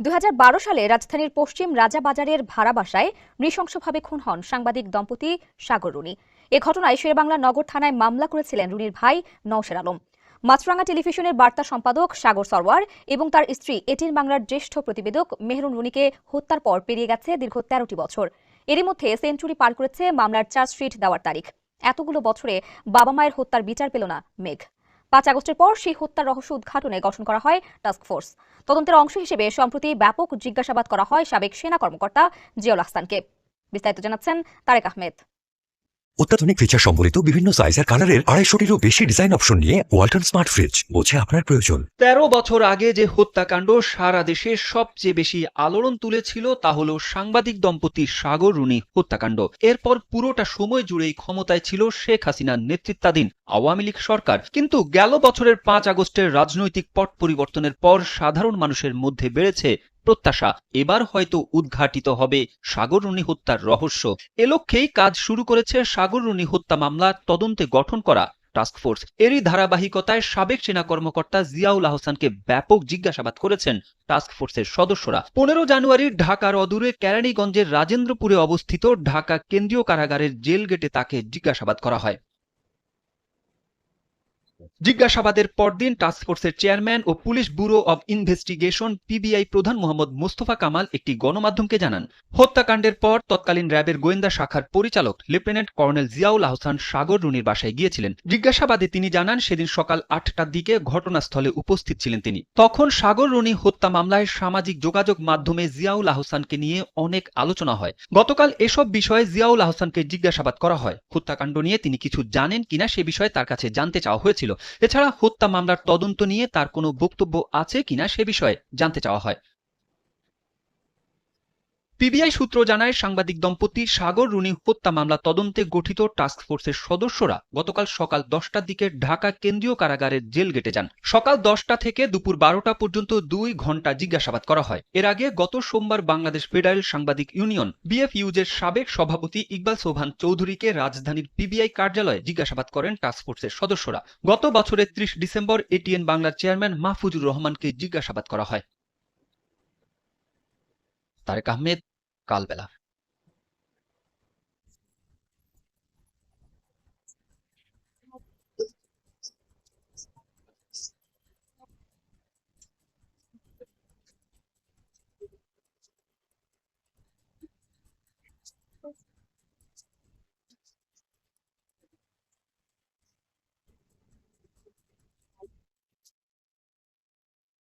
দু হাজার বারো সালে রাজধানীর পশ্চিম রাজাবাজারের ভাড়া বাসায় নৃশংসভাবে খুন হন সাংবাদিক দম্পতি সাগর রুনি। এ ঘটনায় শেরবাংলা নগর থানায় মামলা করেছিলেন রুনির ভাই নওশের আলম। মাছরাঙ্গা টেলিভিশনের বার্তা সম্পাদক সাগর সরওয়ার এবং তার স্ত্রী এটিন বাংলার জ্যেষ্ঠ প্রতিবেদক মেহরুন রুনিকে হত্যার পর পেরিয়ে গেছে দীর্ঘ তেরোটি বছর। এরই মধ্যে সেঞ্চুরি পার করেছে মামলার চার্জশিট দেওয়ার তারিখ। এতগুলো বছরে বাবা মায়ের হত্যার বিচার পেল না মেঘ। পাঁচ আগস্টের পর সেই হত্যার রহস্য উদ্ঘাটনে গঠন করা হয় টাস্ক ফোর্স তদন্তের অংশ হিসেবে সম্প্রতি ব্যাপক জিজ্ঞাসাবাদ করা হয় সাবেক সেনা কর্মকর্তা জিয়াউল আহসানকে। বিস্তারিত জানাচ্ছেন তারেক আহমেদ। অত্যাধুনিক ফিচার সম্বলিত বিভিন্ন সাইজ আর কালারের আড়াইশোটিরও বেশি ডিজাইন অপশন নিয়ে ওয়ালটন স্মার্ট ফ্রিজ বোঝে আপনার প্রয়োজন। তেরো বছর আগে যে হত্যাকাণ্ড সারা দেশে সবচেয়ে বেশি আলোড়ন তুলেছিল তা হল সাংবাদিক দম্পতি সাগর রুনি হত্যাকাণ্ড। এরপর পুরোটা সময় জুড়েই ক্ষমতায় ছিল শেখ হাসিনার নেতৃত্বাধীন আওয়ামী লীগ সরকার। কিন্তু গেল বছরের পাঁচ আগস্টের রাজনৈতিক পট পরিবর্তনের পর সাধারণ মানুষের মধ্যে বেড়েছে প্রত্যাশা। এবার হয়তো উদ্ঘাটিত হবে সাগর রুনি হত্যার রহস্য। এ লক্ষ্যেই কাজ শুরু করেছে সাগর রুনি হত্যা মামলা তদন্তে গঠন করা। টাস্কফোর্স এরই ধারাবাহিকতায় সাবেক সেনা কর্মকর্তা জিয়াউল আহসানকে ব্যাপক জিজ্ঞাসাবাদ করেছেন টাস্কফোর্সের সদস্যরা। পনেরো জানুয়ারি ঢাকার অদূরে কেরানীগঞ্জের রাজেন্দ্রপুরে অবস্থিত ঢাকা কেন্দ্রীয় কারাগারের জেল গেটে তাকে জিজ্ঞাসাবাদ করা হয়। জিজ্ঞাসাবাদের পরদিন টাস্কফোর্সের chairman O police bureau of investigation PBI প্রধান মোহাম্মদ মোস্তফা কামাল একটি গণমাধ্যমকে জানান। হত্যাকাণ্ডের পর তৎকালীন র্যাবের গোয়েন্দা শাখার পরিচালক লেফটেন্যান্ট কর্নেল জিয়াউল আহসান সাগর রুনির বাসায় গিয়েছিলেন। জিজ্ঞাসাবাদে তিনি জানান, সেদিন সকাল আটটার দিকে ঘটনাস্থলে উপস্থিত ছিলেন তিনি। তখন সাগর রুনি হত্যা মামলায় সামাজিক যোগাযোগ মাধ্যমে জিয়াউল আহসানকে নিয়ে অনেক আলোচনা হয়। গতকাল এসব বিষয়ে জিয়াউল আহসানকে জিজ্ঞাসাবাদ করা হয়। হত্যাকাণ্ড নিয়ে তিনি কিছু জানেন কিনা সে বিষয়ে তার কাছে জানতে চাওয়া হয়েছিল। এছাড়া হত্যা মামলার তদন্ত নিয়ে তার কোনো বক্তব্য আছে কিনা সে বিষয়ে জানতে চাওয়া হয়। পিবিআই সূত্র জানায়, সাংবাদিক দম্পতি সাগর রুনি হত্যা মামলা তদন্তে গঠিত টাস্ক ফোর্সের সদস্যরা গতকাল সকাল দশটার দিকে ঢাকা কেন্দ্রীয় কারাগারের জেল গেটে যান। সকাল দশটা থেকে দুপুর বারোটা পর্যন্ত দুই ঘণ্টা জিজ্ঞাসাবাদ করা হয়। এর আগে গত সোমবার বাংলাদেশ ফেডারেল সাংবাদিক ইউনিয়ন বিএফইউজের সাবেক সভাপতি ইকবাল সোভান চৌধুরীকে রাজধানীর পিবিআই কার্যালয়ে জিজ্ঞাসাবাদ করেন টাস্কফোর্সের সদস্যরা। গত বছরের ত্রিশ ডিসেম্বর এটিএন বাংলার চেয়ারম্যান মাহফুজুর রহমানকে জিজ্ঞাসাবাদ করা হয়। তারেক আহমেদ कालबेला।